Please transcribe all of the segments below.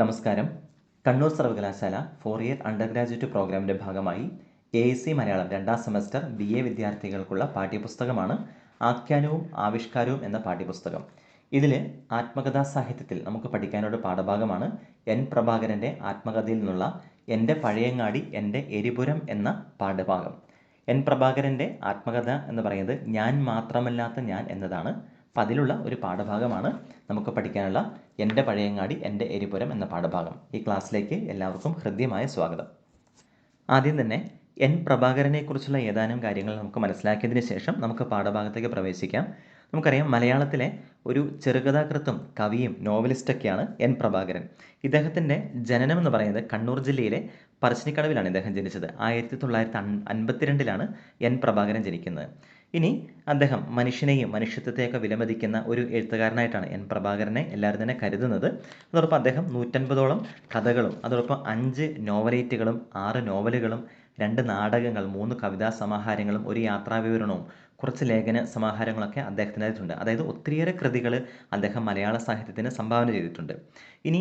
നമസ്കാരം. കണ്ണൂർ സർവകലാശാല four year under graduate പ്രോഗ്രാമിന്റെ ഭാഗമായി എ സി മലയാളം രണ്ടാം സെമസ്റ്റർ ബി എ വിദ്യാർത്ഥികൾക്കുള്ള പാഠ്യപുസ്തകമാണ് ആഖ്യാനവും ആവിഷ്കാരവും എന്ന പാഠ്യപുസ്തകം. ഇതിൽ ആത്മകഥാ സാഹിത്യത്തിൽ നമുക്ക് പഠിക്കാനുള്ള പാഠഭാഗമാണ് എൻ പ്രഭാകരന്റെ ആത്മകഥയിൽ നിന്നുള്ള എന്റെ പഴയങ്ങാടി എന്റെ എരിപുരം എന്ന പാഠഭാഗം. എൻ പ്രഭാകരന്റെ ആത്മകഥ എന്ന് പറയുന്നത് ഞാൻ മാത്രമല്ലാത്ത ഞാൻ എന്നതാണ്. അപ്പം അതിലുള്ള ഒരു പാഠഭാഗമാണ് നമുക്ക് പഠിക്കാനുള്ള എന്റെ പഴയങ്ങാടി എന്റെ എരിപുരം എന്ന പാഠഭാഗം. ഈ ക്ലാസ്സിലേക്ക് എല്ലാവർക്കും ഹൃദ്യമായ സ്വാഗതം. ആദ്യം തന്നെ എൻ പ്രഭാകരനെക്കുറിച്ചുള്ള ഏതാനും കാര്യങ്ങൾ നമുക്ക് മനസ്സിലാക്കിയതിന് ശേഷം നമുക്ക് പാഠഭാഗത്തേക്ക് പ്രവേശിക്കാം. നമുക്കറിയാം മലയാളത്തിലെ ഒരു ചെറുകഥാകൃത്തും കവിയും നോവലിസ്റ്റൊക്കെയാണ് എൻ പ്രഭാകരൻ. ഇദ്ദേഹത്തിന്റെ ജനനം എന്ന് പറയുന്നത് കണ്ണൂർ ജില്ലയിലെ പറശ്ശിനിക്കടവിലാണ് ഇദ്ദേഹം ജനിച്ചത്. ആയിരത്തി തൊള്ളായിരത്തി അൻപത്തിരണ്ടിലാണ് എൻ പ്രഭാകരൻ ജനിക്കുന്നത്. ഇനി അദ്ദേഹം മനുഷ്യനെയും മനുഷ്യത്വത്തെയൊക്കെ വിലമതിക്കുന്ന ഒരു എഴുത്തുകാരനായിട്ടാണ് എൻ പ്രഭാകരനെ എല്ലാവരും തന്നെ കരുതുന്നത്. അതോടൊപ്പം അദ്ദേഹം നൂറ്റൻപതോളം കഥകളും അതോടൊപ്പം അഞ്ച് നോവലേറ്റുകളും ആറ് നോവലുകളും രണ്ട് നാടകങ്ങൾ മൂന്ന് കവിതാ സമാഹാരങ്ങളും ഒരു യാത്രാവിവരണവും കുറച്ച് ലേഖന സമാഹാരങ്ങളൊക്കെ അദ്ദേഹത്തിനായിട്ടുണ്ട് അതായത് ഒത്തിരിയേറെ കൃതികൾ അദ്ദേഹം മലയാള സാഹിത്യത്തിന് സംഭാവന ചെയ്തിട്ടുണ്ട്. ഇനി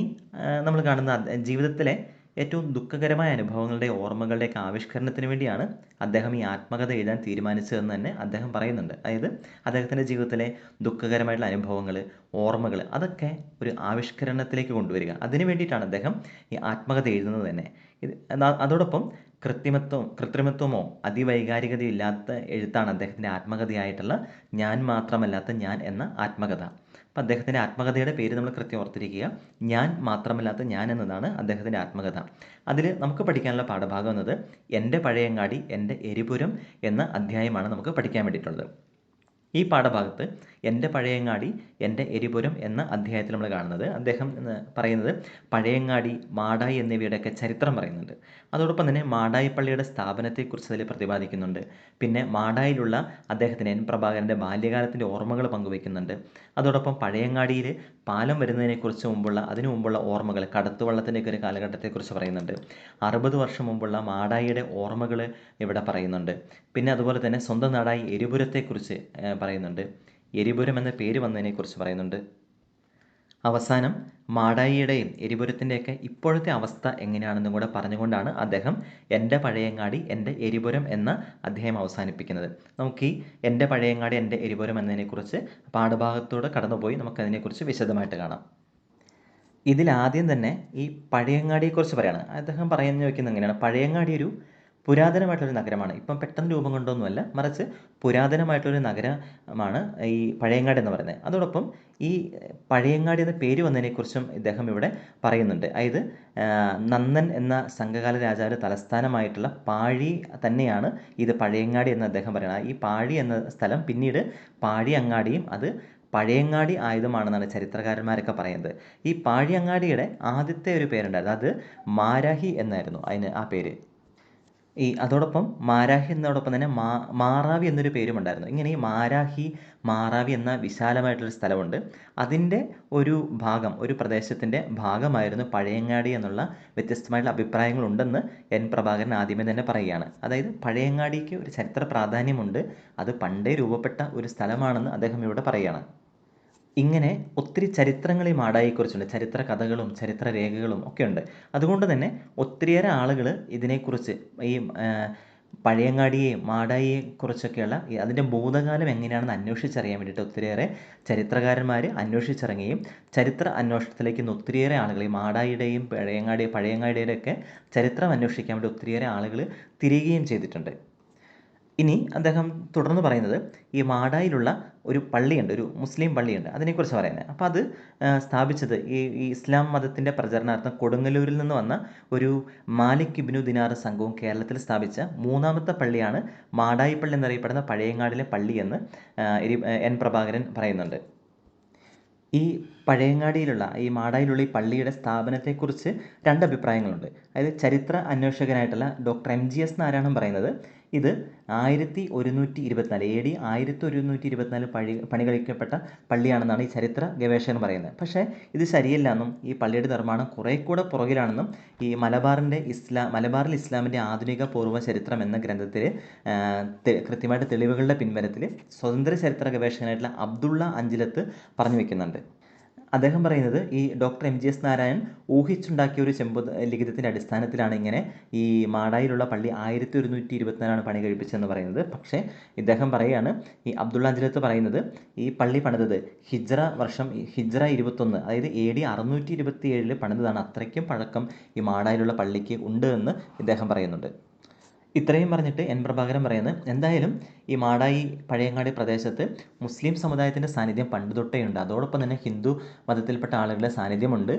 നമ്മൾ കാണുന്ന ജീവിതത്തിലെ ഏറ്റവും ദുഃഖകരമായ അനുഭവങ്ങളുടെ ഓർമ്മകളുടെയൊക്കെ ആവിഷ്കരണത്തിന് വേണ്ടിയാണ് അദ്ദേഹം ഈ ആത്മകഥ എഴുതാൻ തീരുമാനിച്ചതെന്ന് തന്നെ അദ്ദേഹം പറയുന്നുണ്ട്. അതായത് അദ്ദേഹത്തിന്റെ ജീവിതത്തിലെ ദുഃഖകരമായിട്ടുള്ള അനുഭവങ്ങൾ ഓർമ്മകൾ അതൊക്കെ ഒരു ആവിഷ്കരണത്തിലേക്ക് കൊണ്ടുവരിക. അതിന് വേണ്ടിയിട്ടാണ് അദ്ദേഹം ഈ ആത്മകഥ എഴുതുന്നത് തന്നെ. ഇത് അതോടൊപ്പം കൃത്രിമത്വം കൃത്രിമത്വമോ അതിവൈകാരികതയോ ഇല്ലാത്ത എഴുത്താണ് അദ്ദേഹത്തിന്റെ ആത്മകഥയായിട്ടുള്ള ഞാൻ മാത്രമല്ലാത്ത ഞാൻ എന്ന ആത്മകഥ. അപ്പം അദ്ദേഹത്തിന്റെ ആത്മകഥയുടെ പേര് നമ്മൾ കൃത്യം ഓർത്തിരിക്കുക. ഞാൻ മാത്രമല്ലാത്ത ഞാൻ എന്നതാണ് അദ്ദേഹത്തിന്റെ ആത്മകഥ. അതിൽ നമുക്ക് പഠിക്കാനുള്ള പാഠഭാഗം എന്നത് എന്റെ പഴയങ്ങാടി എന്റെ എരിപുരം എന്ന അധ്യായമാണ് നമുക്ക് പഠിക്കാൻ വേണ്ടിയിട്ടുള്ളത്. ഈ പാഠഭാഗത്ത് എന്റെ പഴയങ്ങാടി എന്റെ എരിപുരം എന്ന അധ്യായത്തിൽ നമ്മൾ കാണുന്നത്. അദ്ദേഹം പറയുന്നത് പഴയങ്ങാടി മാടായി എന്നിവയുടെയൊക്കെ ചരിത്രം പറയുന്നുണ്ട്. അതോടൊപ്പം തന്നെ മാടായി പള്ളിയുടെ സ്ഥാപനത്തെക്കുറിച്ച് അതിൽ പ്രതിപാദിക്കുന്നുണ്ട്. പിന്നെ മാടായിലുള്ള അദ്ദേഹത്തിന് എൻ പ്രഭാകരന്റെ ബാല്യകാലത്തിന്റെ ഓർമ്മകൾ പങ്കുവയ്ക്കുന്നുണ്ട്. അതോടൊപ്പം പഴയങ്ങാടിയിൽ പാലം വരുന്നതിനെക്കുറിച്ച് മുമ്പുള്ള അതിനു മുമ്പുള്ള ഓർമ്മകൾ കടത്തുവള്ളത്തിന്റെയൊക്കെ ഒരു കാലഘട്ടത്തെക്കുറിച്ച് പറയുന്നുണ്ട്. അറുപത് വർഷം മുമ്പുള്ള മാടായിയുടെ ഓർമ്മകൾ ഇവിടെ പറയുന്നുണ്ട്. പിന്നെ അതുപോലെ തന്നെ സ്വന്തം നാടായി എരിപുരത്തെക്കുറിച്ച് പറയുന്നുണ്ട്. എരിപുരം എന്ന പേര് വന്നതിനെക്കുറിച്ച് പറയുന്നുണ്ട്. അവസാനം മാടായിയുടെയും എരിപുരത്തിന്റെയൊക്കെ ഇപ്പോഴത്തെ അവസ്ഥ എങ്ങനെയാണെന്നും കൂടെ പറഞ്ഞുകൊണ്ടാണ് അദ്ദേഹം എന്റെ പഴയങ്ങാടി എന്റെ എരിപുരം എന്ന അദ്ദേഹം അവസാനിപ്പിക്കുന്നത്. നമുക്ക് ഈ എന്റെ പഴയങ്ങാടി എന്റെ എരിപുരം എന്നതിനെക്കുറിച്ച് പാഠഭാഗത്തൂടെ കടന്നുപോയി നമുക്കതിനെക്കുറിച്ച് വിശദമായിട്ട് കാണാം. ഇതിലാദ്യം തന്നെ ഈ പഴയങ്ങാടിയെക്കുറിച്ച് പറയുകയാണ് അദ്ദേഹം പറയുന്ന വയ്ക്കുന്നത് എങ്ങനെയാണ്? പഴയങ്ങാടി ഒരു പുരാതനമായിട്ടൊരു നഗരമാണ്. ഇപ്പം പെട്ടെന്ന് രൂപം കൊണ്ടൊന്നുമല്ല മറിച്ച് പുരാതനമായിട്ടൊരു നഗരമാണ് ഈ പഴയങ്ങാടി എന്ന് പറയുന്നത്. അതോടൊപ്പം ഈ പഴയങ്ങാടി എന്ന പേര് വന്നതിനെക്കുറിച്ചും ഇദ്ദേഹം ഇവിടെ പറയുന്നുണ്ട്. അതായത് നന്ദൻ എന്ന സംഘകാല രാജാവിന്റെ തലസ്ഥാനമായിട്ടുള്ള പാഴി തന്നെയാണ് ഇത് പഴയങ്ങാടി എന്ന് അദ്ദേഹം പറയുന്നത്. ഈ പാഴി എന്ന സ്ഥലം പിന്നീട് പാഴി അങ്ങാടിയും അത് പഴയങ്ങാടി ആയുധമാണെന്നാണ് ചരിത്രകാരന്മാരൊക്കെ പറയുന്നത്. ഈ പാഴിയങ്ങാടിയുടെ ആദ്യത്തെ ഒരു പേരുണ്ടായിരുന്നു. അത് മാരാഹി എന്നായിരുന്നു അതിന് ആ പേര്. ഈ അതോടൊപ്പം മാരാഹി എന്നതോടൊപ്പം തന്നെ മാറാവി എന്നൊരു പേരും ഉണ്ടായിരുന്നു ഇങ്ങനെ ഈ മാരാഹി മാറാവി എന്ന വിശാലമായിട്ടുള്ള സ്ഥലമുണ്ട്. അതിന്റെ ഒരു ഭാഗം ഒരു പ്രദേശത്തിന്റെ ഭാഗമായിരുന്നു പഴയങ്ങാടി എന്നുള്ള വ്യത്യസ്തമായിട്ടുള്ള അഭിപ്രായങ്ങളുണ്ടെന്ന് എൻ പ്രഭാകരൻ ആദ്യമേ തന്നെ പറയുകയാണ്. അതായത് പഴയങ്ങാടിക്ക് ഒരു ചരിത്ര പ്രാധാന്യമുണ്ട്. അത് പണ്ടേ രൂപപ്പെട്ട ഒരു സ്ഥലമാണെന്ന് അദ്ദേഹം ഇവിടെ പറയുകയാണ്. ഇങ്ങനെ ഒത്തിരി ചരിത്രങ്ങൾ ഈ മാടായിയെക്കുറിച്ചുണ്ട് ചരിത്ര കഥകളും ചരിത്ര രേഖകളും ഒക്കെ ഉണ്ട് അതുകൊണ്ട് തന്നെ ഒത്തിരിയേറെ ആളുകൾ ഇതിനെക്കുറിച്ച് ഈ പഴയങ്ങാടിയെയും മാടായിയെ കുറിച്ചൊക്കെയുള്ള അതിന്റെ ഭൂതകാലം എങ്ങനെയാണെന്ന് അന്വേഷിച്ചറിയാൻ വേണ്ടിയിട്ട് ഒത്തിരിയേറെ ചരിത്രകാരന്മാർ അന്വേഷിച്ചിറങ്ങുകയും ചരിത്ര അന്വേഷണത്തിലേക്ക് ഇന്ന് ഒത്തിരിയേറെ ആളുകൾ ഈ മാടായിയുടെയും പഴയങ്ങാടി പഴയങ്ങാടിയുടെയൊക്കെ ചരിത്രം അന്വേഷിക്കാൻ വേണ്ടി ഒത്തിരിയേറെ ആളുകൾ തിരികുകയും ചെയ്തിട്ടുണ്ട്. ഇനി അദ്ദേഹം തുടർന്ന് പറയുന്നത് ഈ മാടായിലുള്ള ഒരു പള്ളിയുണ്ട് ഒരു മുസ്ലിം പള്ളിയുണ്ട്. അതിനെക്കുറിച്ച് പറയുന്നത്. അപ്പോൾ അത് സ്ഥാപിച്ചത് ഈ ഇസ്ലാം മതത്തിന്റെ പ്രചരണാർത്ഥം കൊടുങ്ങല്ലൂരിൽ നിന്ന് വന്ന ഒരു മാലിക് ഇബ്നു ദിനാർ സംഘവും കേരളത്തിൽ സ്ഥാപിച്ച മൂന്നാമത്തെ പള്ളിയാണ് മാടായി പള്ളി എന്നറിയപ്പെടുന്ന പഴയങ്ങാടിലെ പള്ളി എന്ന് എൻ പ്രഭാകരൻ പറയുന്നുണ്ട്. ഈ പഴയങ്ങാടിയിലുള്ള ഈ മാടായിലുള്ള ഈ പള്ളിയുടെ സ്ഥാപനത്തെക്കുറിച്ച് രണ്ട് അഭിപ്രായങ്ങളുണ്ട്. അതായത് ചരിത്ര അന്വേഷകനായിട്ടുള്ള doctor M G S Narayanan പറയുന്നത് ഇത് ആയിരത്തി ഒരുന്നൂറ്റി ഇരുപത്തിനാല് എ ഡി ആയിരത്തി ഒരുന്നൂറ്റി ഇരുപത്തിനാല് പഴി പണി കഴിക്കപ്പെട്ട പള്ളിയാണെന്നാണ് ഈ ചരിത്ര ഗവേഷകൻ പറയുന്നത്. പക്ഷേ ഇത് ശരിയല്ല എന്നും ഈ പള്ളിയുടെ നിർമ്മാണം കുറേ കൂടെ പുറകിലാണെന്നും ഈ മലബാറിന്റെ ഇസ്ലാം മലബാറിൽ ഇസ്ലാമിന്റെ ആധുനിക പൂർവ ചരിത്രം എന്ന ഗ്രന്ഥത്തിൽ കൃത്യമായിട്ട് തെളിവുകളുടെ പിൻബലത്തിൽ സ്വതന്ത്ര ചരിത്ര ഗവേഷകനായിട്ടുള്ള അബ്ദുള്ള അഞ്ചിലത്ത് പറഞ്ഞു വെക്കുന്നുണ്ട്. അദ്ദേഹം പറയുന്നത് ഈ doctor M G S Narayan ഊഹിച്ചുണ്ടാക്കിയ ഒരു ചെമ്പ് ലിഖിതത്തിന്റെ അടിസ്ഥാനത്തിലാണ് ഇങ്ങനെ ഈ മാടായിലുള്ള പള്ളി ആയിരത്തി ഒരുന്നൂറ്റി ഇരുപത്തിനാലാണ് പണി കഴിപ്പിച്ചതെന്ന് പറയുന്നത്. പക്ഷേ ഇദ്ദേഹം പറയുകയാണ് ഈ അബ്ദുള്ള അഞ്ചലത്ത് പറയുന്നത് ഈ പള്ളി പണിതത് ഹിജ്റ വർഷം ഹിജ്റ ഇരുപത്തൊന്ന് അതായത് എ ഡി അറുന്നൂറ്റി ഇരുപത്തി ഏഴിൽ പണിതതാണ്. അത്രയ്ക്കും പഴക്കം ഈ മാടായിലുള്ള പള്ളിക്ക് ഉണ്ട് എന്ന് ഇദ്ദേഹം പറയുന്നുണ്ട്. ഇത്രയും പറഞ്ഞിട്ട് എൻ പ്രഭാകരൻ പറയുന്നത് എന്തായാലും ഈ മാടായി പഴയങ്ങാടി പ്രദേശത്ത് മുസ്ലിം സമുദായത്തിന്റെ സാന്നിധ്യം പണ്ട് തൊട്ടേ ഉണ്ട്. അതോടൊപ്പം തന്നെ ഹിന്ദു മതത്തിൽപ്പെട്ട ആളുകളുടെ സാന്നിധ്യമുണ്ട്.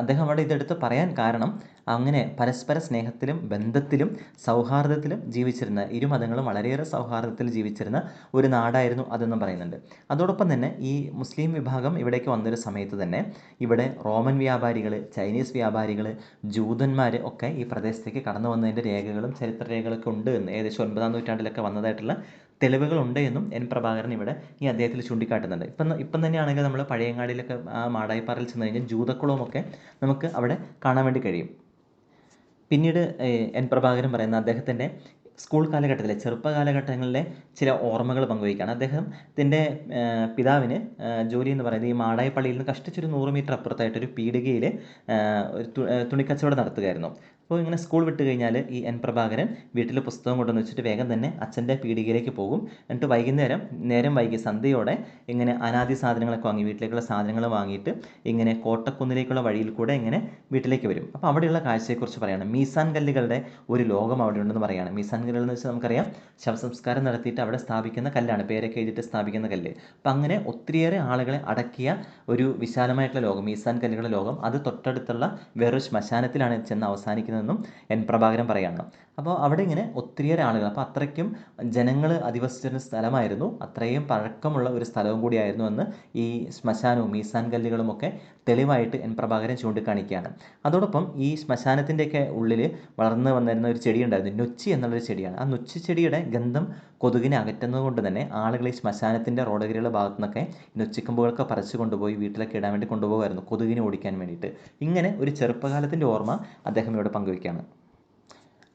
അദ്ദേഹം അവിടെ ഇതെടുത്ത് പറയാൻ കാരണം അങ്ങനെ പരസ്പര സ്നേഹത്തിലും ബന്ധത്തിലും സൗഹാർദ്ദത്തിലും ജീവിച്ചിരുന്ന ഇരു മതങ്ങളും വളരെയേറെ സൗഹാർദ്ദത്തിൽ ജീവിച്ചിരുന്ന ഒരു നാടായിരുന്നു അതെന്നും പറയുന്നുണ്ട്. അതോടൊപ്പം തന്നെ ഈ മുസ്ലിം വിഭാഗം ഇവിടേക്ക് വന്നൊരു സമയത്ത് തന്നെ ഇവിടെ റോമൻ വ്യാപാരികൾ ചൈനീസ് വ്യാപാരികൾ ജൂതന്മാർ ഒക്കെ ഈ പ്രദേശത്തേക്ക് കടന്നു വന്നതിന്റെ രേഖകളും ചരിത്ര രേഖകളൊക്കെ ഉണ്ട് എന്ന് ഏകദേശം ഒൻപതാം നൂറ്റാണ്ടിലൊക്കെ വന്നതായിട്ടുള്ള തെളിവുകളുണ്ട് എന്നും എൻ പ്രഭാകരൻ ഇവിടെ ഈ അദ്ദേഹത്തിൽ ചൂണ്ടിക്കാട്ടുന്നുണ്ട്. ഇപ്പം ഇപ്പം തന്നെയാണെങ്കിൽ നമ്മൾ പഴയങ്ങാടിയിലൊക്കെ ആ മാടായിപ്പാറയിൽ ചെന്ന് കഴിഞ്ഞാൽ ജൂതക്കുളമൊക്കെ നമുക്ക് അവിടെ കാണാൻ വേണ്ടി കഴിയും. പിന്നീട് എൻ പ്രഭാകരൻ പറയുന്ന അദ്ദേഹത്തിന്റെ സ്കൂൾ കാലഘട്ടത്തിലെ ചെറുപ്പ കാലഘട്ടങ്ങളിലെ ചില ഓർമ്മകൾ പങ്കുവയ്ക്കുകയാണ് അദ്ദേഹത്തിന്റെ പിതാവിന് ജോലി എന്ന് പറയുന്നത് ഈ മാടായിപ്പള്ളിയിൽ നിന്ന് കഷ്ടിച്ചൊരു നൂറ് മീറ്റർ അപ്പുറത്തായിട്ടൊരു പീടികയിൽ തുണിക്കച്ചവടം നടത്തുകയായിരുന്നു. അപ്പോൾ ഇങ്ങനെ സ്കൂൾ വിട്ട് കഴിഞ്ഞാൽ ഈ എൻ പ്രഭാകരൻ വീട്ടിൽ പുസ്തകം കൊണ്ടുവന്ന് വെച്ചിട്ട് വേഗം തന്നെ അച്ഛന്റെ പീടികയിലേക്ക് പോകും. എന്നിട്ട് വൈകുന്നേരം നേരം വൈകി സന്ധ്യയോടെ ഇങ്ങനെ അനാദി സാധനങ്ങളൊക്കെ വാങ്ങി വീട്ടിലേക്കുള്ള സാധനങ്ങൾ വാങ്ങിയിട്ട് ഇങ്ങനെ കോട്ടക്കുന്നിലേക്കുള്ള വഴിയിൽ കൂടെ ഇങ്ങനെ വീട്ടിലേക്ക് വരും. അപ്പോൾ അവിടെയുള്ള കാഴ്ചയെക്കുറിച്ച് പറയാണ്. മീസാൻ കല്ലുകളുടെ ഒരു ലോകം അവിടെ ഉണ്ടെന്ന് പറയാണ്. മീസാൻ കല്ലുകൾ എന്ന് വെച്ചാൽ നമുക്കറിയാം ശവസംസ്കാരം നടത്തിയിട്ട് അവിടെ സ്ഥാപിക്കുന്ന കല്ലാണ് പേരൊക്കെ എഴുതിയിട്ട് സ്ഥാപിക്കുന്ന കല്ല്. അപ്പം അങ്ങനെ ഒത്തിരിയേറെ ആളുകളെ അടക്കിയ ഒരു വിശാലമായിട്ടുള്ള ലോകം മീസാൻ കല്ലുകളുടെ ലോകം. അത് തൊട്ടടുത്തുള്ള വേറൊരു ശ്മശാനത്തിലാണ് ചെന്ന് അവസാനിക്കുന്നതെന്നും എൻ പ്രഭാകരൻ പറയാണ് അപ്പോൾ അവിടെ ഇങ്ങനെ ഒത്തിരിയേറെ ആളുകൾ അപ്പോൾ അത്രയ്ക്കും ജനങ്ങൾ അധിവസിച്ചിരുന്ന സ്ഥലമായിരുന്നു. അത്രയും പഴക്കമുള്ള ഒരു സ്ഥലവും കൂടിയായിരുന്നു എന്ന് ഈ ശ്മശാനവും മീസാൻ കല്ലുകളും ഒക്കെ തെളിവായിട്ട് എൻ പ്രഭാകരൻ ചൂണ്ടിക്കാണിക്കുകയാണ്. അതോടൊപ്പം ഈ ശ്മശാനത്തിന്റെയൊക്കെ ഉള്ളിൽ വളർന്നു വന്നിരുന്ന ഒരു ചെടിയുണ്ടായിരുന്നു നൊച്ചി എന്നുള്ളൊരു ചെടിയാണ്. ആ നൊച്ചി ചെടിയുടെ ഗന്ധം കൊതുകിനെ അകറ്റുന്നത് കൊണ്ട് തന്നെ ആളുകൾ ഈ ശ്മശാനത്തിന്റെ റോഡകരിയുള്ള ഭാഗത്തു നിന്നൊക്കെ നൊച്ചിക്കമ്പുകളൊക്കെ പറിച്ചു കൊണ്ടുപോയി വീട്ടിലൊക്കെ ഇടാൻ വേണ്ടി കൊണ്ടുപോകുമായിരുന്നു കൊതുകിനെ ഓടിക്കാൻ വേണ്ടിയിട്ട്. ഇങ്ങനെ ഒരു ചെറുപ്പകാലത്തിന്റെ ഓർമ്മ അദ്ദേഹം ഇവിടെ പങ്കുവയ്ക്കുകയാണ്.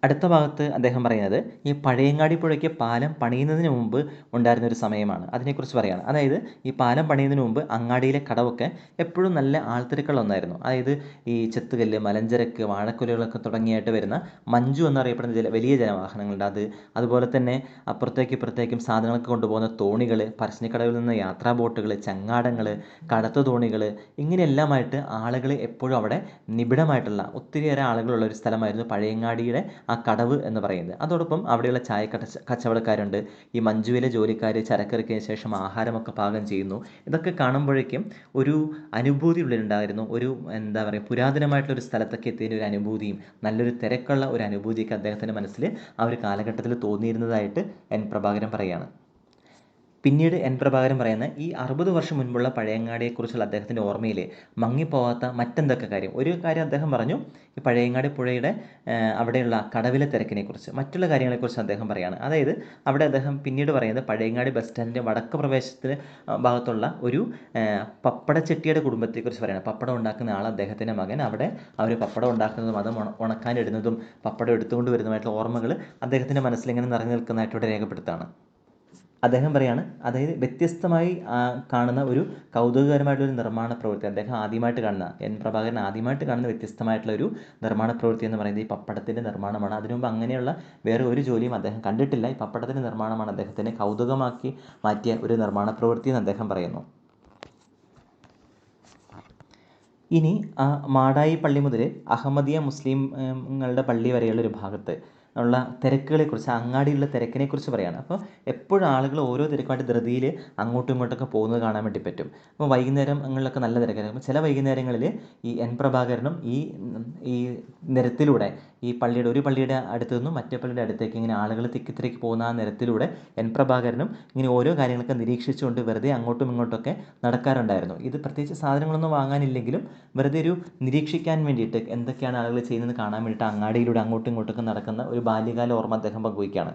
അടുത്ത ഭാഗത്ത് അദ്ദേഹം പറയുന്നത് ഈ പഴയങ്ങാടി പുഴയ്ക്ക് പാലം പണിയുന്നതിന് മുമ്പ് ഉണ്ടായിരുന്ന ഒരു സമയമാണ്. അതിനെക്കുറിച്ച് പറയുകയാണ് അതായത് ഈ പാലം പണിയുന്നതിന് മുമ്പ് അങ്ങാടിയിലെ കടവൊക്കെ എപ്പോഴും നല്ല ആൾത്തിരക്കുള്ള ഒന്നായിരുന്നു അതായത് ഈ ചെത്തുകല്ല് മലഞ്ചരക്ക് വാഴക്കുലകളൊക്കെ തുടങ്ങിയായിട്ട് വരുന്ന മഞ്ജു എന്നറിയപ്പെടുന്ന ചില വലിയ ജനവാഹനങ്ങളുണ്ട് അത് അതുപോലെ തന്നെ അപ്പുറത്തേക്ക് ഇപ്പുറത്തേക്കും സാധനങ്ങളൊക്കെ കൊണ്ടുപോകുന്ന തോണികൾ പറശ്ശിനിക്കടവിൽ നിന്ന് യാത്രാ ബോട്ടുകൾ ചങ്ങാടങ്ങൾ കടത്തു തോണികൾ ഇങ്ങനെയെല്ലാമായിട്ട് ആളുകൾ എപ്പോഴും അവിടെ നിബിഡമായിട്ടുള്ള ഒത്തിരിയേറെ ആളുകളുള്ള ഒരു സ്ഥലമായിരുന്നു പഴയങ്ങാടിയുടെ ആ കടവ് എന്ന് പറയുന്നത്. അതോടൊപ്പം അവിടെയുള്ള ചായ കച്ചവടക്കാരുണ്ട്. ഈ മഞ്ജുവിലെ ജോലിക്കാർ ചരക്കിറക്കിയതിന് ശേഷം ആഹാരമൊക്കെ പാകം ചെയ്യുന്നു. ഇതൊക്കെ കാണുമ്പോഴേക്കും ഒരു അനുഭൂതി ഉള്ളിലുണ്ടായിരുന്നു. ഒരു എന്താ പറയുക പുരാതനമായിട്ടുള്ള ഒരു സ്ഥലത്തൊക്കെ എത്തിയതിന്റെ ഒരു അനുഭൂതിയും നല്ലൊരു തിരക്കുള്ള ഒരു അനുഭൂതിയൊക്കെ അദ്ദേഹത്തിന്റെ മനസ്സിൽ ആ ഒരു കാലഘട്ടത്തിൽ തോന്നിയിരുന്നതായിട്ട് എൻ പ്രഭാകരൻ പറയുകയാണ്. പിന്നീട് എൻ പ്രഭാകരൻ പറയുന്ന ഈ അറുപത് വർഷം മുൻപുള്ള പഴയങ്ങാടിയെക്കുറിച്ചുള്ള അദ്ദേഹത്തിന്റെ ഓർമ്മയിൽ മങ്ങിപ്പോവാത്ത മറ്റെന്തൊക്കെ കാര്യം? ഒരു കാര്യം അദ്ദേഹം പറഞ്ഞു ഈ പഴയങ്ങാടി പുഴയുടെ അവിടെയുള്ള കടവിലെ തിരക്കിനെക്കുറിച്ച് മറ്റുള്ള കാര്യങ്ങളെക്കുറിച്ച് അദ്ദേഹം പറയുകയാണ് അതായത് അവിടെ അദ്ദേഹം പിന്നീട് പറയുന്നത് പഴയങ്ങാടി ബസ് സ്റ്റാൻഡിന്റെ വടക്ക് പ്രവേശത്തിന് ഭാഗത്തുള്ള ഒരു പപ്പടച്ചെട്ടിയുടെ കുടുംബത്തെക്കുറിച്ച് പറയുന്നത് പപ്പടം ഉണ്ടാക്കുന്ന ആൾ അദ്ദേഹത്തിന്റെ മകൻ. അവിടെ അവർ പപ്പടം ഉണ്ടാക്കുന്നതും അത് ഉണ- ഉണക്കാനിടുന്നതും പപ്പടം എടുത്തുകൊണ്ട് വരുന്നതുമായിട്ടുള്ള ഓർമ്മകൾ അദ്ദേഹത്തിന്റെ മനസ്സിൽ ഇങ്ങനെ നിറഞ്ഞു നിൽക്കുന്നതായിട്ട് രേഖപ്പെടുത്താണ്. അദ്ദേഹം പറയാണ് അതായത് വ്യത്യസ്തമായി കാണുന്ന ഒരു കൗതുകകരമായിട്ടുള്ള ഒരു നിർമ്മാണ പ്രവൃത്തി. അദ്ദേഹം ആദ്യമായിട്ട് കാണുന്ന എൻ പ്രഭാകരൻ ആദ്യമായിട്ട് കാണുന്ന വ്യത്യസ്തമായിട്ടുള്ള ഒരു നിർമ്മാണ പ്രവൃത്തി എന്ന് പറയുന്നത് ഈ പപ്പടത്തിന്റെ നിർമ്മാണമാണ്. അതിനു മുമ്പ് അങ്ങനെയുള്ള വേറെ ഒരു ജോലിയും അദ്ദേഹം കണ്ടിട്ടില്ല. ഈ പപ്പടത്തിന്റെ നിർമ്മാണമാണ് അദ്ദേഹത്തിനെ കൗതുകമാക്കി മാറ്റിയ ഒരു നിർമ്മാണ പ്രവൃത്തി എന്ന് അദ്ദേഹം പറയുന്നു. ഇനി മാടായി പള്ളി മുതൽ അഹമ്മദിയ മുസ്ലിംങ്ങളുടെ പള്ളി വരെയുള്ള ഒരു ഭാഗത്ത് ഉള്ള തിരക്കുകളെക്കുറിച്ച് അങ്ങാടിയിലുള്ള തിരക്കിനെക്കുറിച്ച് പറയുകയാണ് അപ്പോൾ എപ്പോഴും ആളുകൾ ഓരോ തിരക്കുമായിട്ട് ധൃതിയിൽ അങ്ങോട്ടും ഇങ്ങോട്ടൊക്കെ പോകുന്നത് കാണാൻ വേണ്ടി പറ്റും. അപ്പോൾ വൈകുന്നേരങ്ങളിലൊക്കെ നല്ല തിരക്കായിരിക്കും. ചില വൈകുന്നേരങ്ങളിൽ ഈ എൻ പ്രഭാകരനും ഈ ഈ നിരത്തിലൂടെ ഈ പള്ളിയുടെ ഒരു പള്ളിയുടെ അടുത്തു നിന്നും മറ്റേ പള്ളിയുടെ അടുത്തേക്ക് ഇങ്ങനെ ആളുകൾ തിക്കിത്തിരക്ക് പോകുന്ന ആ നിരത്തിലൂടെ എൻ പ്രഭാകരനും ഇങ്ങനെ ഓരോ കാര്യങ്ങളൊക്കെ നിരീക്ഷിച്ചുകൊണ്ട് വെറുതെ അങ്ങോട്ടും ഇങ്ങോട്ടൊക്കെ നടക്കാറുണ്ടായിരുന്നു. ഇത് പ്രത്യേകിച്ച് സാധനങ്ങളൊന്നും വാങ്ങാനില്ലെങ്കിലും വെറുതെ ഒരു നിരീക്ഷിക്കാൻ വേണ്ടിയിട്ട് എന്തൊക്കെയാണ് ആളുകൾ ചെയ്യുന്നത് കാണാൻ വേണ്ടിയിട്ട് അങ്ങാടിയിലൂടെ അങ്ങോട്ടും ഇങ്ങോട്ടൊക്കെ നടക്കുന്ന ഒരു ബാല്യകാല ഓർമ്മ അദ്ദേഹം പങ്കുവയ്ക്കുകയാണ്.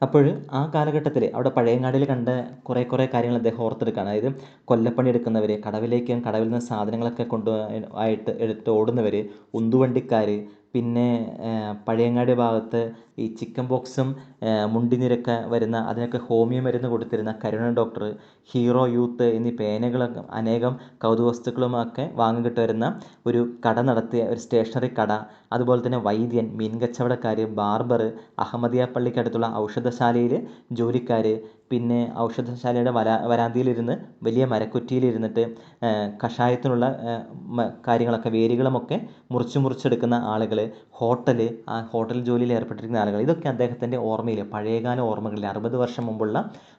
അപ്പോൾ ആ കാലഘട്ടത്തിൽ അവിടെ പഴയങ്ങാടിയിൽ കണ്ട കുറേ കുറേ കാര്യങ്ങൾ അദ്ദേഹം ഓർത്തെടുക്കുകയാണ്. അതായത് കൊല്ലപ്പണി എടുക്കുന്നവർ കടവിലേക്ക് കടവിൽ നിന്ന് സാധനങ്ങളൊക്കെ കൊണ്ട് ആയിട്ട് എടുത്ത് ഓടുന്നവർ ഉന്തുവണ്ടിക്കാർ പിന്നെ പഴയങ്ങാടി ഭാഗത്ത് ഈ ചിക്കൻ ബോക്സും മുണ്ടിനീരൊക്കെ വരുന്ന അതിനൊക്കെ ഹോമിയോ മരുന്ന് കൊടുത്തിരുന്ന കരുണ ഡോക്ടർ ഹീറോ യൂത്ത് എന്നീ പേനകളൊക്കെ അനേകം കൗതുക വസ്തുക്കളുമൊക്കെ വാങ്ങാൻ കിട്ടുമായിരുന്ന ഒരു കട നടത്തിയ ഒരു സ്റ്റേഷനറി കട. അതുപോലെ തന്നെ വൈദ്യൻ മീൻ കച്ചവടക്കാർ ബാർബർ അഹമ്മദിയ പള്ളിക്കടുത്തുള്ള ഔഷധശാലയിൽ ജോലിക്കാർ പിന്നെ ഔഷധശാലയുടെ വരാ വരാന്തിയിലിരുന്ന് വലിയ മരക്കുറ്റിയിലിരുന്നിട്ട് കഷായത്തിനുള്ള കാര്യങ്ങളൊക്കെ വേരുകളുമൊക്കെ മുറിച്ച് മുറിച്ചെടുക്കുന്ന ആളുകൾ ഹോട്ടൽ ആ ഹോട്ടൽ ജോലിയിൽ ഏർപ്പെട്ടിരിക്കുന്ന ആളുകൾ ഇതൊക്കെ അദ്ദേഹത്തിന്റെ ഓർമ്മയിൽ പഴയകാല ഓർമ്മകളിൽ അറുപത് വർഷം മുമ്പുള്ള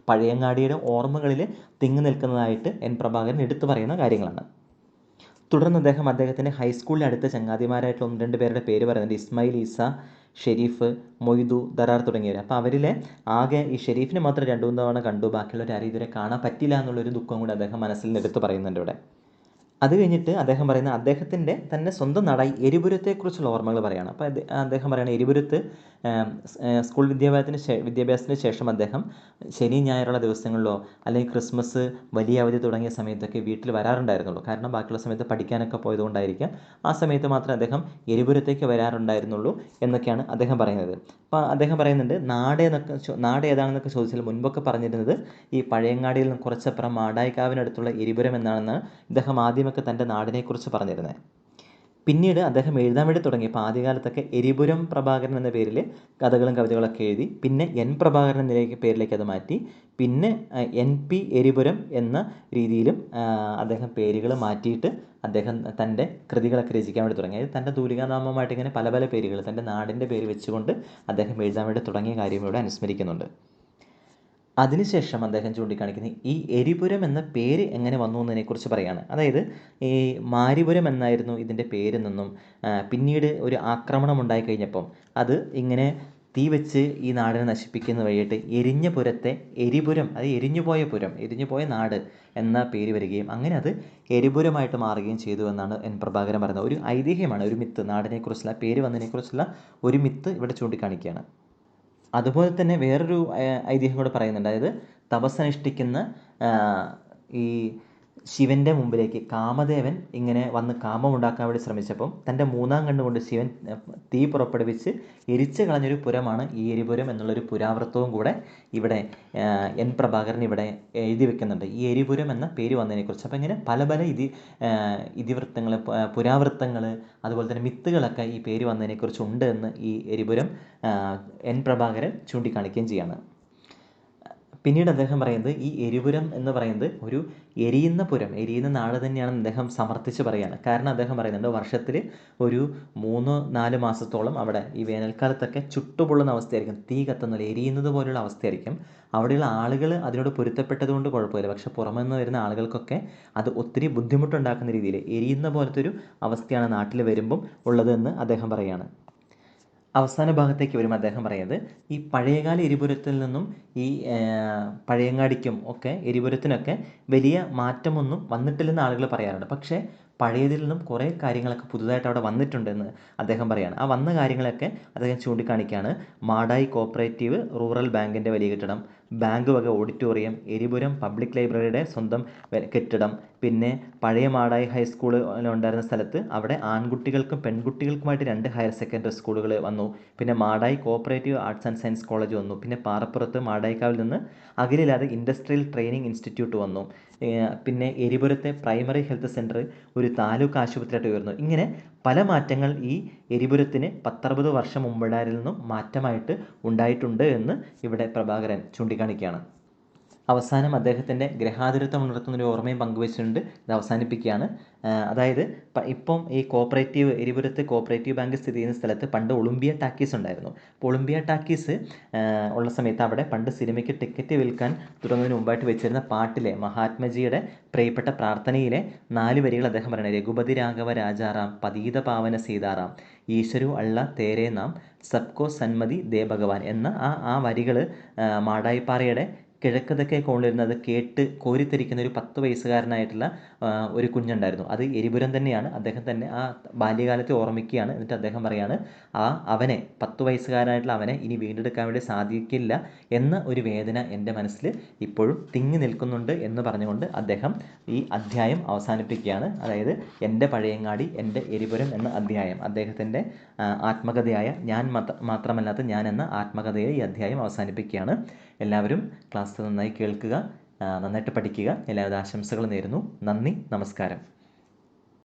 പഴയങ്ങാടിയുടെ ഓർമ്മകളിൽ തിങ്ങി നിൽക്കുന്നതായിട്ട് എൻ പ്രഭാകരൻ എടുത്തു പറയുന്ന കാര്യങ്ങളാണ്. തുടർന്ന് അദ്ദേഹം അദ്ദേഹത്തിന്റെ ഹൈസ്കൂളിലെ അടുത്ത ചങ്ങാതിമാരായിട്ടുള്ള ഒന്ന് രണ്ട് പേരുടെ പേര് പറയുന്നുണ്ട്. ഇസ്മായിൽ ഈസ ഷെരീഫ് മൊയ്തു ദറാർ തുടങ്ങിയവർ അപ്പോൾ അവരിലെ ആകെ ഈ ഷെരീഫിനെ മാത്രം രണ്ടു മൂന്ന് തവണ കണ്ടു. ബാക്കിയുള്ളവരാരും ഇതുവരെ കാണാൻ പറ്റില്ല എന്നുള്ളൊരു ദുഃഖം കൂടി അദ്ദേഹം മനസ്സിൽ നിന്ന് എടുത്ത് പറയുന്നുണ്ട് ഇവിടെ. അത് കഴിഞ്ഞിട്ട് അദ്ദേഹം പറയുന്ന അദ്ദേഹത്തിന്റെ തന്നെ സ്വന്തം നാടായി എരിപുരത്തെക്കുറിച്ചുള്ള ഓർമ്മകൾ പറയുകയാണ് അപ്പോൾ അദ്ദേഹം പറയുന്നത് എരിപുരത്ത് സ്കൂൾ വിദ്യാഭ്യാസത്തിന് വിദ്യാഭ്യാസത്തിന് ശേഷം അദ്ദേഹം ശനി ഞായറുള്ള ദിവസങ്ങളിലോ അല്ലെങ്കിൽ ക്രിസ്മസ് വലിയ അവധി തുടങ്ങിയ സമയത്തൊക്കെ വീട്ടിൽ വരാറുണ്ടായിരുന്നുള്ളൂ. കാരണം ബാക്കിയുള്ള സമയത്ത് പഠിക്കാനൊക്കെ പോയതുകൊണ്ടായിരിക്കാം. ആ സമയത്ത് മാത്രമേ അദ്ദേഹം എരിപുരത്തേക്ക് വരാറുണ്ടായിരുന്നുള്ളൂ എന്നൊക്കെയാണ് അദ്ദേഹം പറയുന്നത്. അപ്പോൾ അദ്ദേഹം പറയുന്നുണ്ട് നാട് എന്നൊക്കെ നാട് ഏതാണെന്നൊക്കെ ചോദിച്ചാൽ മുൻപൊക്കെ പറഞ്ഞിരുന്നത് ഈ പഴയങ്ങാടിയിൽ നിന്ന് കുറച്ചപ്പുറം മാടായിക്കാവിനടുത്തുള്ള എരിപുരം എന്നാണെന്ന് ഇദ്ദേഹം ആദ്യമൊക്കെ തന്റെ നാടിനെക്കുറിച്ച് പറഞ്ഞിരുന്നത്. പിന്നീട് അദ്ദേഹം എഴുതാൻ വേണ്ടി തുടങ്ങിയപ്പോൾ ആദ്യകാലത്തൊക്കെ എരിപുരം പ്രഭാകരൻ എന്ന പേരിൽ കഥകളും കവിതകളൊക്കെ എഴുതി പിന്നെ എൻ പ്രഭാകരൻ എന്ന പേരിലേക്ക് അത് മാറ്റി പിന്നെ എൻ പി എരിപുരം എന്ന രീതിയിലും അദ്ദേഹം പേരുകൾ മാറ്റിയിട്ട് അദ്ദേഹം തന്റെ കൃതികളൊക്കെ രചിക്കാൻ വേണ്ടി തുടങ്ങി. അതായത് തന്റെ തൂലികാനാമമായിട്ട് ഇങ്ങനെ പല പല പേരുകൾ തന്റെ നാടിന്റെ പേര് വെച്ചുകൊണ്ട് അദ്ദേഹം എഴുതാൻ വേണ്ടി തുടങ്ങിയ കാര്യം ഇവിടെ അനുസ്മരിക്കുന്നുണ്ട്. അതിനുശേഷം അദ്ദേഹം ചൂണ്ടിക്കാണിക്കുന്നത് ഈ എരിപുരം എന്ന പേര് എങ്ങനെ വന്നു എന്നതിനെക്കുറിച്ച് പറയാണ്. അതായത് ഈ മാരിപുരം എന്നായിരുന്നു ഇതിന്റെ നിന്നും പിന്നീട് ഒരു ആക്രമണം ഉണ്ടായി കഴിഞ്ഞപ്പം അത് ഇങ്ങനെ തീ വെച്ച് ഈ നാടിനെ നശിപ്പിക്കുന്ന വഴിയായിട്ട് എരിഞ്ഞ പുരത്തെ എരിപുരം അത് എരിഞ്ഞുപോയ പുരം എരിഞ്ഞുപോയ നാട് എന്ന പേര് വരികയും അങ്ങനെ അത് എരിപുരമായിട്ട് മാറുകയും ചെയ്തു എന്നാണ് എൻ പ്രഭാകരൻ പറയുന്നത്. ഒരു ഐതിഹ്യമാണ് ഒരു മിത്ത്. നാടിനെക്കുറിച്ചുള്ള പേര് വന്നതിനെക്കുറിച്ചുള്ള ഒരു മിത്ത് ഇവിടെ ചൂണ്ടിക്കാണിക്കുകയാണ്. അതുപോലെ തന്നെ വേറൊരു ഐതിഹ്യം കൂടെ പറയുന്നുണ്ട്. അതായത് തപസ്സനുഷ്ഠിക്കുന്ന ഈ ശിവന്റെ മുമ്പിലേക്ക് കാമദേവൻ ഇങ്ങനെ വന്ന് കാമം ഉണ്ടാക്കാൻ വേണ്ടി ശ്രമിച്ചപ്പം തന്റെ മൂന്നാം കണ്ണുകൊണ്ട് ശിവൻ തീ പുറപ്പെടുവിച്ച് എരിച്ചു കളഞ്ഞൊരു പുരമാണ് ഈ എരിപുരം എന്നുള്ളൊരു പുരാവൃത്തവും കൂടെ ഇവിടെ എൻ പ്രഭാകരൻ ഇവിടെ എഴുതി വെക്കുന്നുണ്ട്. ഈ എരിപുരം എന്ന പേര് വന്നതിനെക്കുറിച്ച്. അപ്പോൾ ഇങ്ങനെ പല പല ഇതി ഇതിവൃത്തങ്ങൾ പുരാവൃത്തങ്ങൾ അതുപോലെ തന്നെ മിത്തുകളൊക്കെ ഈ പേര് വന്നതിനെക്കുറിച്ച് ഉണ്ട് എന്ന് ഈ എരിപുരം എൻ പ്രഭാകരൻ ചൂണ്ടിക്കാണിക്കുകയും ചെയ്യാണ്. പിന്നീട് അദ്ദേഹം പറയുന്നത് ഈ എരിപുരം എന്ന് പറയുന്നത് ഒരു എരിയുന്ന പുരം എരിയുന്ന നാട് തന്നെയാണെന്ന് അദ്ദേഹം സമർത്ഥിച്ച് പറയുകയാണ്. കാരണം അദ്ദേഹം പറയുന്നുണ്ട് വർഷത്തിൽ ഒരു മൂന്ന് നാല് മാസത്തോളം അവിടെ ഈ വേനൽക്കാലത്തൊക്കെ ചുട്ടുപൊള്ളുന്ന അവസ്ഥയായിരിക്കും. തീ കത്തുന്നില്ല എരിയുന്നത് പോലുള്ള അവസ്ഥയായിരിക്കും. അവിടെയുള്ള ആളുകൾ അതിനോട് പൊരുത്തപ്പെട്ടതുകൊണ്ട് കുഴപ്പമില്ല. പക്ഷെ പുറമെ നിന്ന് വരുന്ന ആളുകൾക്കൊക്കെ അത് ഒത്തിരി ബുദ്ധിമുട്ടുണ്ടാക്കുന്ന രീതിയിൽ എരിയുന്ന പോലത്തെ ഒരു അവസ്ഥയാണ് നാട്ടിൽ വരുമ്പം ഉള്ളതെന്ന് അദ്ദേഹം പറയുകയാണ്. അവസാന ഭാഗത്തേക്ക് വരുമ്പോൾ അദ്ദേഹം പറയുന്നത് ഈ പഴയകാല എരിപുരത്തിൽ നിന്നും ഈ പഴയങ്ങാടിക്കും ഒക്കെ എരിപുരത്തിനൊക്കെ വലിയ മാറ്റമൊന്നും വന്നിട്ടില്ലെന്ന് ആളുകൾ പറയാറുണ്ട്. പക്ഷേ പഴയതിൽ നിന്നും കുറേ കാര്യങ്ങളൊക്കെ പുതുതായിട്ട് അവിടെ വന്നിട്ടുണ്ടെന്ന് അദ്ദേഹം പറയുകയാണ് ആ വന്ന കാര്യങ്ങളൊക്കെ അദ്ദേഹം ചൂണ്ടിക്കാണിക്കുകയാണ്. മാടായി കോപ്പറേറ്റീവ് റൂറൽ ബാങ്കിന്റെ വലിയ കെട്ടിടം ബാങ്ക് വക ഓഡിറ്റോറിയം എരിപുരം പബ്ലിക് ലൈബ്രറിയുടെ സ്വന്തം കെട്ടിടം. പിന്നെ പഴയ മാടായി ഹൈസ്കൂൾ ഉണ്ടായിരുന്ന സ്ഥലത്ത് അവിടെ ആൺകുട്ടികൾക്കും പെൺകുട്ടികൾക്കുമായിട്ട് രണ്ട് ഹയർ സെക്കൻഡറി സ്കൂളുകൾ വന്നു. പിന്നെ Madayi cooperative arts and science college വന്നു. പിന്നെ പാറപ്പുറത്ത് മാടായിക്കാവിൽ നിന്ന് അകലില്ലാതെ ഇൻഡസ്ട്രിയൽ ട്രെയിനിങ് ഇൻസ്റ്റിറ്റ്യൂട്ട് വന്നു. പിന്നെ എരിപുരത്തെ പ്രൈമറി ഹെൽത്ത് സെന്റർ ഒരു താലൂക്ക് ആശുപത്രിയായിട്ട് ഉയർന്നു. ഇങ്ങനെ പല മാറ്റങ്ങൾ ഈ എരിപുരത്തിന് പത്തറുപത് വർഷം മുമ്പുണ്ടായതിൽ നിന്നും മാറ്റമായിട്ട് ഉണ്ടായിട്ടുണ്ട് എന്ന് ഇവിടെ പ്രഭാകരൻ ചൂണ്ടിക്കാണിക്കുകയാണ്. അവസാനം അദ്ദേഹത്തിന്റെ ഗ്രഹാതുരത്വം ഉണർത്തുന്ന ഒരു ഓർമ്മയും പങ്കുവച്ചിട്ടുണ്ട്. ഇത് അവസാനിപ്പിക്കുകയാണ്. അതായത് ഇപ്പം ഈ കോപ്പറേറ്റീവ് എരിപുരത്ത് കോപ്പറേറ്റീവ് ബാങ്ക് സ്ഥിതി ചെയ്യുന്ന സ്ഥലത്ത് പണ്ട് ഒളിമ്പിയ ടാക്കീസ് ഉണ്ടായിരുന്നു. അപ്പോൾ ഒളിമ്പിയ ടാക്കീസ് ഉള്ള സമയത്ത് അവിടെ പണ്ട് സിനിമയ്ക്ക് ടിക്കറ്റ് വിൽക്കാൻ തുടങ്ങുന്നതിന് മുമ്പായിട്ട് വെച്ചിരുന്ന പാട്ടിലെ മഹാത്മജിയുടെ പ്രിയപ്പെട്ട പ്രാർത്ഥനയിലെ നാല് വരികൾ അദ്ദേഹം പറയുന്നത് രഘുപതി രാഘവ രാജാറാം പതീത പാവന സീതാറാം ഈശ്വരു അള്ള തേരേ നാം സബ്കോ സന്മതി ദേ ഭഗവാൻ എന്ന ആ ആ വരികൾ മാടായിപ്പാറയുടെ കിഴക്ക് കൊണ്ടിരുന്നത് കേട്ട് കോരിത്തരിക്കുന്ന ഒരു പത്ത് വയസ്സുകാരനായിട്ടുള്ള ഒരു കുഞ്ഞുണ്ടായിരുന്നു. അത് എരിപുരം തന്നെയാണ്. അദ്ദേഹം തന്നെ ആ ബാല്യകാലത്തെ ഓർമ്മിക്കുകയാണ്. എന്നിട്ട് അദ്ദേഹം പറയാണ് ആ അവനെ പത്ത് വയസ്സുകാരനായിട്ടുള്ള അവനെ ഇനി വീണ്ടെടുക്കാൻ വേണ്ടി സാധിക്കില്ല എന്ന ഒരു വേദന എന്റെ മനസ്സിൽ ഇപ്പോഴും തിങ്ങി നിൽക്കുന്നുണ്ട് എന്ന് പറഞ്ഞുകൊണ്ട് അദ്ദേഹം ഈ അധ്യായം അവസാനിപ്പിക്കുകയാണ്. അതായത് എന്റെ പഴയങ്ങാടി എന്റെ എരിപുരം എന്ന അധ്യായം. അദ്ദേഹത്തിന്റെ ആത്മകഥയായ ഞാൻ മാത്ര മാത്രമല്ലാത്ത ഞാൻ എന്ന ആത്മകഥയെ ഈ അധ്യായം അവസാനിപ്പിക്കുകയാണ്. എല്ലാവരും ക്ലാസ് നന്നായി കേൾക്കുക നന്നായിട്ട് പഠിക്കുക. എല്ലാവിധ ആശംസകളും നേരുന്നു. നന്ദി നമസ്കാരം.